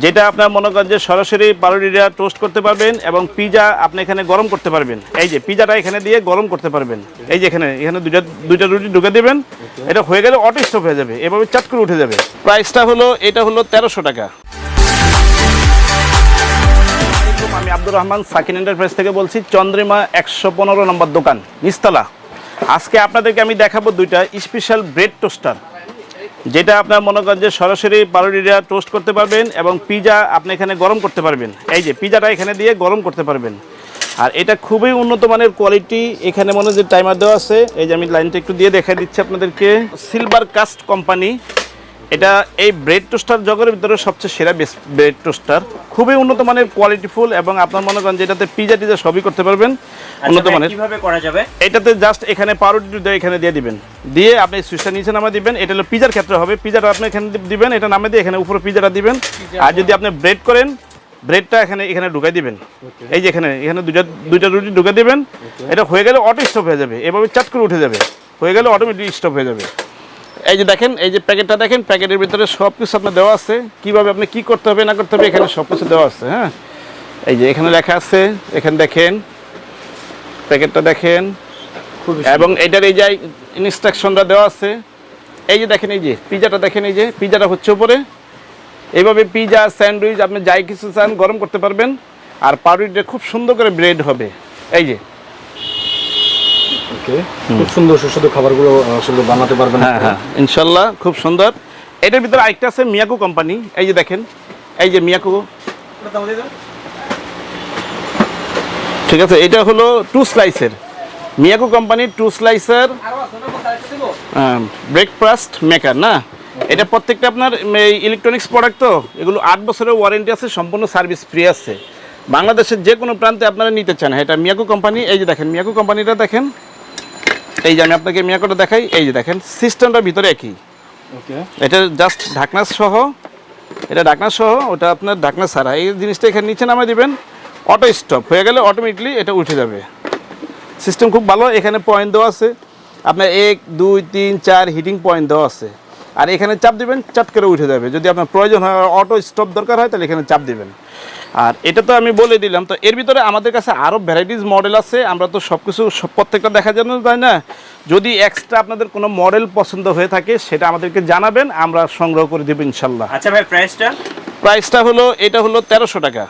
যেটা আপনার মনে করেন যে সরাসরি পাউরুটিটা টোস্ট করতে পারবেন এবং পিজা আপনি এখানে গরম করতে পারবেন। এই যে পিজাটা এখানে দিয়ে গরম করতে পারবেন। এই যে এখানে এখানে দুইটা দুইটা রুটি ঢুকে দেবেন। এটা হয়ে গেলে অটো স্টপ হয়ে যাবে। এভাবে চাট করে উঠে যাবে। প্রাইসটা হলো এটা হলো তেরোশো টাকা। আমি আব্দুর রহমান সাকিন এন্টারপ্রাইজ থেকে বলছি চন্দ্রিমা একশো পনেরো নম্বর দোকান নিস্তলা। আজকে আপনাদেরকে আমি দেখাবো দুইটা স্পেশাল ব্রেড টোস্টার যেটা আপনার মনে করেন যে সরাসরি পাউরুটিটা টোস্ট করতে পারবেন এবং পিজা আপনি এখানে গরম করতে পারবেন। এই যে পিজাটা এখানে দিয়ে গরম করতে পারবেন। আর এটা খুবই উন্নত মানের কোয়ালিটি এখানে মনে যে টাইমার দেওয়া আছে। এই যে আমি লাইনটা একটু দিয়ে দেখা দিচ্ছি আপনাদেরকে। সিলভার কাস্ট কোম্পানি এটা এই ব্রেড টোস্টার জগতের ভিতরে সবচেয়ে সেরা ব্রেড টোস্টার খুবই উন্নত মানের কোয়ালিটিফুল এবং আপনার মনে করেন যেটাতে পিজা টিজা সবই করতে পারবেন। উন্নত আচ্ছা মানের। কীভাবে করা যাবে? এটাতে জাস্ট এখানে পাউরুটি দিয়ে এখানে দিয়ে দিবেন। দিয়ে আপনি সুইচটা নিচে নামে দিবেন। এটা হলো পিজার ক্ষেত্রে হবে। পিজাটা আপনি এখানে দিবেন এটা নামে দিয়ে এখানে উপরে পিজাটা দিবেন। আর যদি আপনি ব্রেড করেন ব্রেডটা এখানে এখানে ঢুকাই দিবেন। এই যে এখানে এখানে দুইটা দুইটা রুটি ঢুকে দিবেন। এটা হয়ে গেলে অটো স্টপ হয়ে যাবে। এভাবে চাট করে উঠে যাবে। হয়ে গেলে অটোমেটিক স্টপ হয়ে যাবে। এই যে দেখেন এই যে প্যাকেটটা দেখেন প্যাকেটের ভিতরে সব কিছু আপনার দেওয়া আছে। কীভাবে আপনি কি করতে হবে না করতে হবে এখানে সব কিছু দেওয়া আছে হ্যাঁ? এই যে এখানে লেখা আছে এখানে দেখেন প্যাকেটটা দেখেন এবং এটার এই যে ইনস্ট্রাকশনটা দেওয়া আছে। এই যে দেখেন এই যে পিজাটা দেখেন এই যে পিজাটা হচ্ছে উপরে। এইভাবে পিজা স্যান্ডউইচ আপনি যাই কিছু চান গরম করতে পারবেন। আর পাউরুটিটা খুব সুন্দর করে ব্রেড হবে। এই যে ওকে খুব সুন্দর সুস্বাদু খাবারগুলো আসলে বানাতে পারবেন হ্যাঁ হ্যাঁ ইনশাল্লাহ খুব সুন্দর। এটার ভিতরে আরেকটা আছে মিয়াকো কোম্পানি। এই যে দেখেন এই যে মিয়াকো। ঠিক আছে এটা হলো টু স্লাইসের। মিয়াকো কোম্পানির টু স্লাইসের ব্রেকফাস্ট মেকার না? এটা প্রত্যেকটা আপনার ইলেকট্রনিক্স প্রোডাক্ট তো এগুলো আট বছরের ওয়ারেন্টি আছে সম্পূর্ণ সার্ভিস ফ্রি আছে। বাংলাদেশের যে কোনো প্রান্তে আপনারা নিতে চান এটা মিয়াকো কোম্পানি এই যে দেখেন মিয়াকো কোম্পানিটা দেখেন। এই যে আমি আপনাকে মিয়াকোটা দেখাই এই যে দেখেন সিস্টেমটা ভিতরে একই। ওকে। এটা জাস্ট ঢাকনা সহ এটা ঢাকনা সহ ওটা আপনার ঢাকনা ছাড়া। এই জিনিসটা এখানে নিচে নামে দিবেন অটো স্টপ হয়ে গেলে অটোমেটিকলি এটা উঠে যাবে। সিস্টেম খুব ভালো এখানে পয়েন্ট দেওয়া আছে। আপনার এক দুই তিন চার হিটিং পয়েন্ট দেওয়া আছে। আর এখানে চাপ দিবেন চাপ করে উঠে যাবে। যদি আপনার প্রয়োজন হয় অটো স্টপ দরকার হয় তাহলে এখানে চাপ দিবেন। আর এটা তো আমি বলে দিলাম তো এর ভিতরে আমাদের কাছে আরও ভ্যারাইটিস মডেল আছে আমরা তো সব কিছু সব প্রত্যেকটা দেখা যেন তাই না? যদি এক্সট্রা আপনাদের কোনো মডেল পছন্দ হয়ে থাকে সেটা আমাদেরকে জানাবেন আমরা সংগ্রহ করে দেবো ইনশাল্লাহ। আচ্ছা ভাই প্রাইসটা প্রাইসটা হলো এটা হলো তেরোশো টাকা।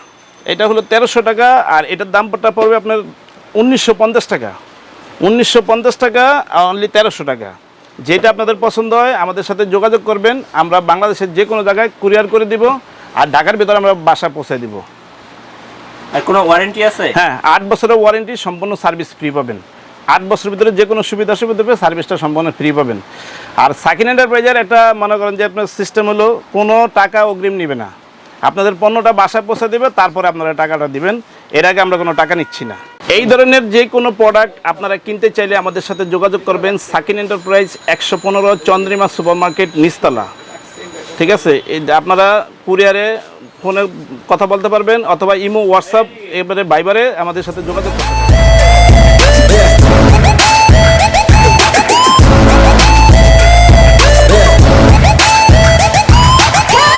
এটা হলো তেরোশো টাকা আর এটার দামটা পড়বে আপনার উনিশশো পঞ্চাশ টাকা। উনিশশো পঞ্চাশ টাকা অনলি তেরোশো টাকা। যেটা আপনাদের পছন্দ হয় আমাদের সাথে যোগাযোগ করবেন। আমরা বাংলাদেশের যে কোনো জায়গায় কুরিয়ার করে দিব আর ঢাকার ভিতরে আমরা বাসা পৌঁছে দিব। আর কোনো ওয়ারেন্টি আছে? হ্যাঁ আট বছরের ওয়ারেন্টি সম্পূর্ণ সার্ভিস ফ্রি পাবেন। আট বছরের ভিতরে যে কোনো সুবিধা সুবিধা পেয়ে সার্ভিসটা সম্পূর্ণ ফ্রি পাবেন। আর সাকিন এন্টারপ্রাইজের একটা মনে করেন যে আপনার সিস্টেম হলো কোনো টাকা অগ্রিম নেবে না। আপনাদের পণ্যটা বাসায় পৌঁছে দেবে, তারপরে আপনারা টাকাটা দিবেন। এর আগে আমরা কোনো টাকা নিচ্ছি না। এই ধরনের যে কোনো প্রোডাক্ট আপনারা কিনতে চাইলে আমাদের সাথে যোগাযোগ করবেন সাকিন এন্টারপ্রাইজ একশো পনেরো, চন্দ্রিমা সুপার মার্কেট নিস্তালা ঠিক আছে? আপনারা কুরিয়ারে ফোনে কথা বলতে পারবেন অথবা ইমো, হোয়াটসঅ্যাপ, এবারে বাইবারে আমাদের সাথে যোগাযোগ করতে পারবেন।